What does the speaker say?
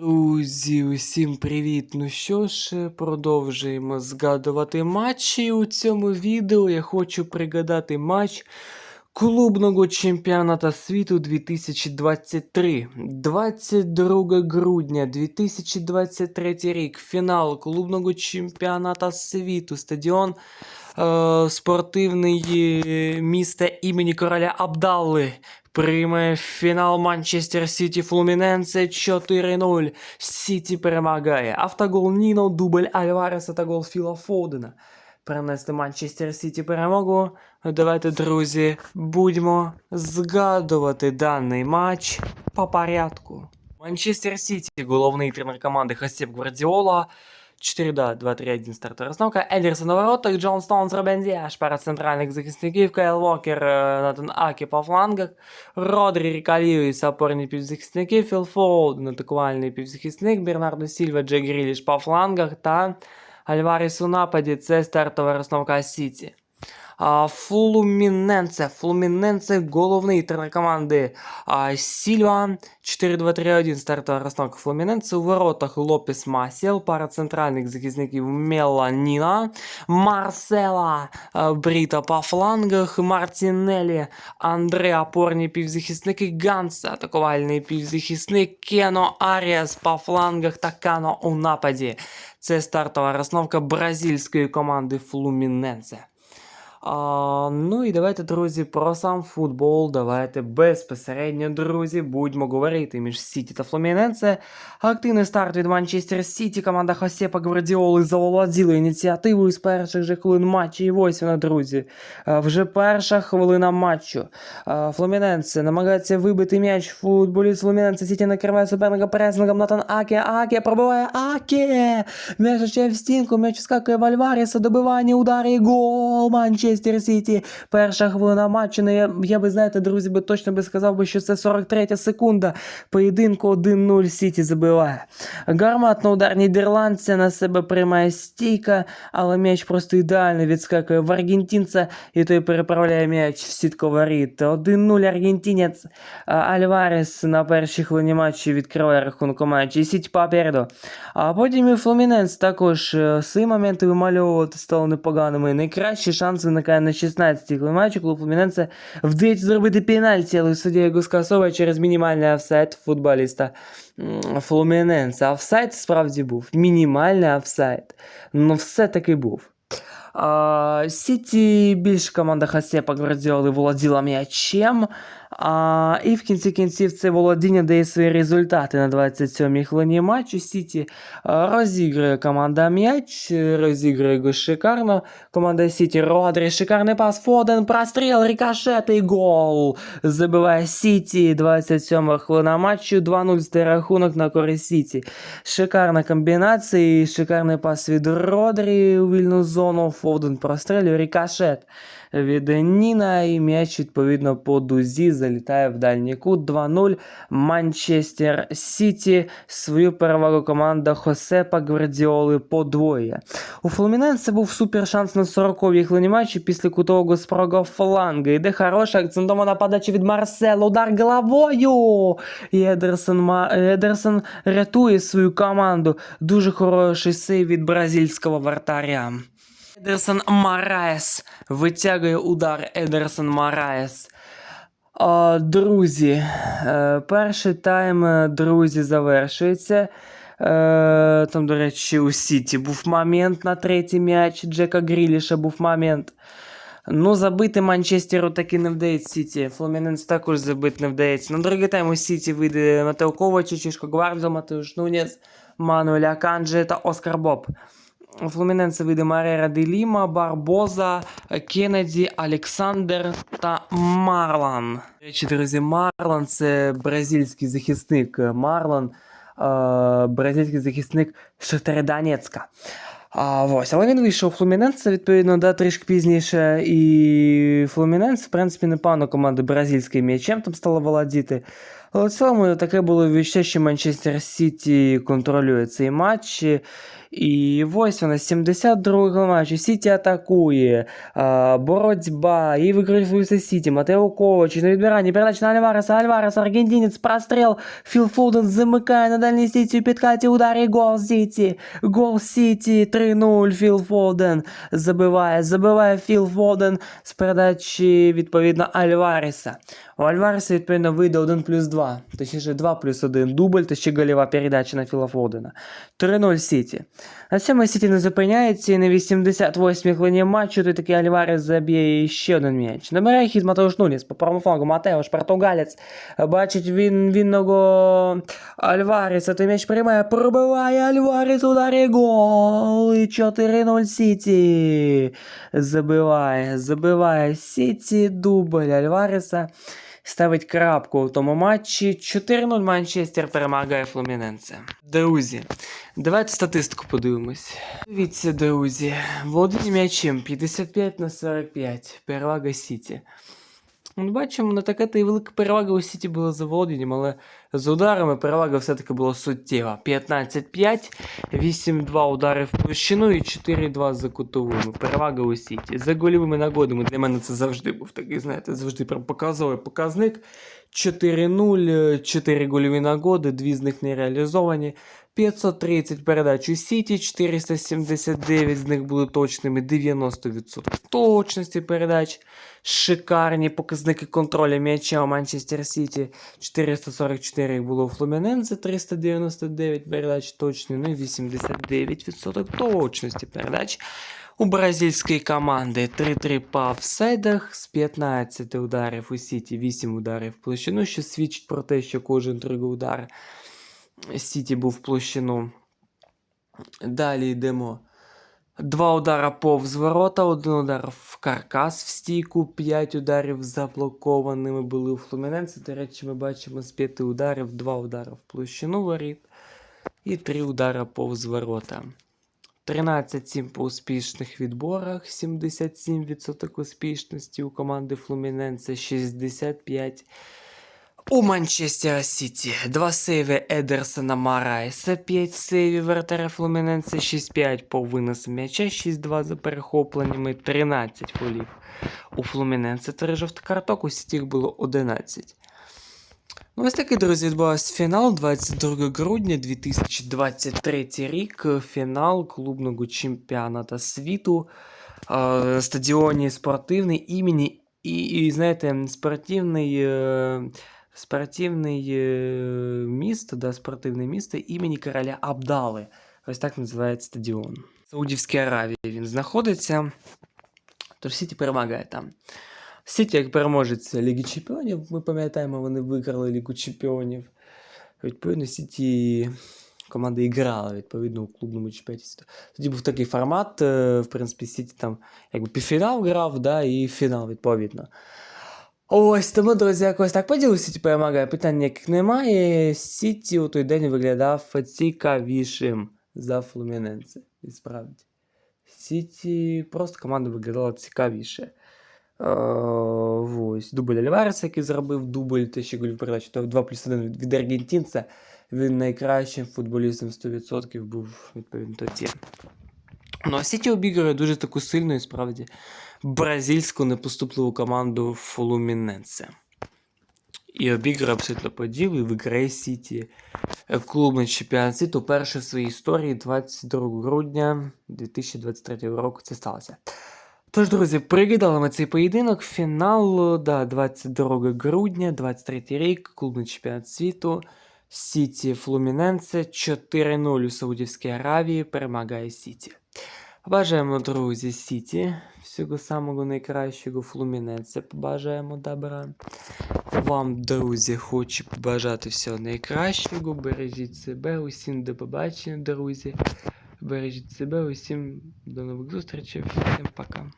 Друзі, усім привіт! Ну що ж, продовжуємо згадувати матчі. У цьому відео я хочу пригадати матч клубного чемпіоната світу 2023. 22 грудня 2023 рік. Фінал клубного чемпіоната світу. Стадіон е, спортивний е, міста імені короля Абдалли. Прийме фінал Манчестер Сіті Флуміненце 4-0. Сіті перемагає. Автогол Ніно, дубль Альвареса та гол Філа Фодена. Принести Манчестер Сіті перемогу. Давайте, друзі, будемо згадувати даний матч по порядку. Манчестер Сіті, головний тренер команди Хасеп Гвардіола. 4 да, 2-3-1 стартова розновка. Едерсон на воротах, Джон Стоунс, Робен Діаш, пара центральних захисників, Кайл Вокер, е, Натан Акі по флангах, Родрі, Ріка Льюіс, опорні півзахисники, Філ Фоуден, атакувальний півзахисник, Бернардо Сільва, Джек Гріліш по флангах та Альварес у нападі. Це стартова розновка Сіті. А, Флуміненце, Флуміненце, головний тренер команди. А, Сільва, 4-2-3-1, стартова розстановка Флуміненце, у воротах. Лопес Масіл, пара центральних захисників Меланіна, Марсела, а, Бріта по флангах, Мартінелі, Андре, опорні півзахисники, Ганс, атакувальний півзахисник, Кено Аріас по флангах та Кано у нападі. Це стартова розстановка бразильської команди Флуміненце. А, ну і давайте, друзі, про сам футбол. Давайте безпосередньо, друзі, будьмо говорити між Сіті та Флуміненце. Активний старт від Манчестер Сіті. Команда Хосепа Гвардіоли заволоділа ініціативою з перших же хвилин матчу. І ось вона, друзі. Вже перша хвилина матчу. А, намагається вибити м'яч. Футболіст Флуміненце Сіті накриває суперника преслингом. Натан Аке. Аке пробиває Аке. М'яч очає в стінку. М'яч скакує в Альваріса. Добивання, удар і гол. Манчестер Сіті. Перша хвилина матчу. Ну, я, я би, знаєте, друзі, би точно би сказав би, що це 43 секунда. Поєдинку 1-0 Сіті забиває. Гарматно удар нідерландця на себе приймає стійка, але м'яч просто ідеально відскакує в аргентинця, і той переправляє м'яч в сітку воріт. 1-0 аргентинець Альварес на першій хвилині матчу відкриває рахунок матчі. Сіть попереду. А потім і Флуміненс також е, свої моменти вимальовувати стало непоганими. Найкращий шанс виникає на 16-й хвилині матчу, коли Флуміненсе вдається зробити пенальті, але суддя його скасовує через мінімальний офсайд футболіста м, Флуміненса. Офсайд справді був. Мінімальний офсайд. Ну все-таки був. А, Сіті більш команда Хасепа Гвардіоли володіла м'ячем. А, і в кінці кінців це володіння дає свої результати на 27-й хвилині матчу. Сіті розігрує команда м'яч, розігрує його шикарно. Команда Сіті Родрі, шикарний пас, Фоден, простріл, рикошет і гол. Забиває Сіті, 27 хвилина матчу, 2-0 стає рахунок на користь Сіті. Шикарна комбінація, і шикарний пас від Родрі у вільну зону, Фоден прострілює, рикошет від Ніна і м'яч відповідно по дузі залітає в дальній кут 2-0. Манчестер Сіті свою перевагу команда Хосепа Гвардіоли подвоює. У Флуміненсе був супер шанс на 40-й хвилині матчу після кутового з правого фланга. Йде хороша акцентована подача від Марсела. Удар головою. І Едерсон, Едерсон рятує свою команду. Дуже хороший сейв від бразильського вратаря. Едерсон Мараес витягує удар Едерсон Мараес. А, друзі, е, перший тайм, е, друзі, завершується. Е, там, до речі, у Сіті був момент на третій м'яч. Джека Гріліша був момент. Ну, забити Манчестеру таки не вдається Сіті. Флуміненс також забити не вдається. На другий тайм у Сіті вийде Матео Ковачич, Чишко Гвардіо, Матеуш Нунєс, Мануель Аканджи та Оскар Боб. У Флуміненсе вийде Марера де Барбоза, Кеннеді, Олександр та Марлан. Речі, друзі, Марлан це бразильський захисник. Марлан, е, бразильський захисник Шахтаря. А, ось, але він вийшов у Флуміненсе, відповідно, да, трішки пізніше. І Флуміненс, в принципі, непогано команда бразильським м'ячем там стала володіти. Але в цілому таке було відчуття, що Манчестер Сіті контролює цей матч. І ось вона, 72 матчі. Сіті атакує. А, боротьба. І використовується Сіті. Матео Ковач. На відбиранні. Передача на Альвареса. Альварес, аргентинець. Простріл. Філ Фолден замикає на дальній Сіті. У підкаті удар і гол Сіті. Гол Сіті. 3-0. Філ Фолден забиває. Забиває Філ Фолден з передачі, відповідно, Альвареса. У Альвареса, відповідно, вийде 1 плюс 2. Точніше, 2 плюс 1 дубль, та ще гольова передача на Філа Фолдена. 3-0 Сіті. На цьому Сіті не зупиняється і на 88-й хвилині матчу той такий Альварес заб'є ще один м'яч. Набирає хід Матеуш Нуніс по правому флангу. Матеуш, португалець, бачить він вінного Альвареса. Той м'яч приймає, пробиває Альварес, ударі гол. І 4-0 Сіті. Забиває, забиває Сіті, дубль Альвареса. Ставить крапку у тому матчі. 4-0 Манчестер перемагає Флуміненце. Друзі, давайте статистику подивимось. Дивіться, друзі, володіння м'ячем 55 на 45. Перевага Сіті. От бачимо, не така та й велика перевага у Сіті була за володінням, але з ударами перевага все-таки була суттєва. 15-5, 8-2 удари в площину і 4-2 за кутовими. Перевага у Сіті. За гольовими нагодами для мене це завжди був такий, знаєте, завжди прям показовий показник. 4-0, 4 гольові нагоди, дві з них не реалізовані. 530 передач у Сіті, 479 з них були точними, 90% точності передач. Шикарні показники контролю м'яча у Манчестер Сіті. 444 їх було у Флумінензе, 399 передач точні, ну і 89% точності передач. У бразильської команди 3-3 по офсайдах з 15 ударів у Сіті, 8 ударів в площину, що свідчить про те, що кожен другий удар Сіті був в площину. Далі йдемо. Два удара повз ворота, один удар в каркас в стійку, 5 ударів заблокованими були у Флуміненці. До речі, ми бачимо з 5 ударів, 2 удари в площину воріт і 3 удара повз ворота. 13-7 по успішних відборах, 77% успішності у команди Флуміненце, 65 у Манчестера Сіті. Два сейви Едерсона Марайса, 5 сейвів вратаря Флуміненце, 6-5 по виносу м'яча, 6-2 за перехопленнями, 13 фолів. У Флуміненце 3 жовтих карток, у Сіті їх було 11. Ну, ось такий, друзі, відбувався фінал 22 грудня 2023 рік. Фінал клубного чемпіоната світу. Е, стадіоні спортивний імені і, і знаєте, спортивний. Спортивний е, місто, да, спортивне місто імені короля Абдали. Ось так називається стадіон. В Саудівській Аравії він знаходиться. Тож Сіті перемагає там. Сіті, як переможець Ліги Чемпіонів, ми пам'ятаємо, вони виграли Лігу Чемпіонів. Відповідно, Сіті команда грала відповідно у клубному чемпіонаті. Тоді був такий формат, е, в принципі, Сіті там якби півфінал грав, да, і фінал, відповідно. Ось тому, друзі, якось так поділ Сіті перемагає. Питань ніяких немає. Сіті у той день виглядав цікавішим за Флуміненце. І справді. Сіті просто команда виглядала цікавіше. Ось. Дубль Альвареса, який зробив дубль, ще голів передачі, то 2 плюс 1 від аргентинця. Він найкращим футболістом 100% був відповідно тоді. Ну, а Сіті обігрує дуже таку сильну і справді бразильську непоступливу команду Флуміненсе. І обіграє абсолютно поділ і виграє Сіті клубний чемпіонат світу перше в своїй історії 22 грудня 2023 року це сталося. Тож, друзі, пригадали ми цей поєдинок. Фінал да, 22 грудня, 23 рік, клубний чемпіонат світу. Сіті Флуміненсе 4-0 у Саудівській Аравії перемагає Сіті. Бажаємо, друзі, Сіті. Всього самого найкращого флумінеце побажаємо добра. Вам, друзі, хочу побажати всього найкращого. Бережіть себе, усім до побачення, друзі. Бережіть себе, усім до нових зустрічей. Всім пока.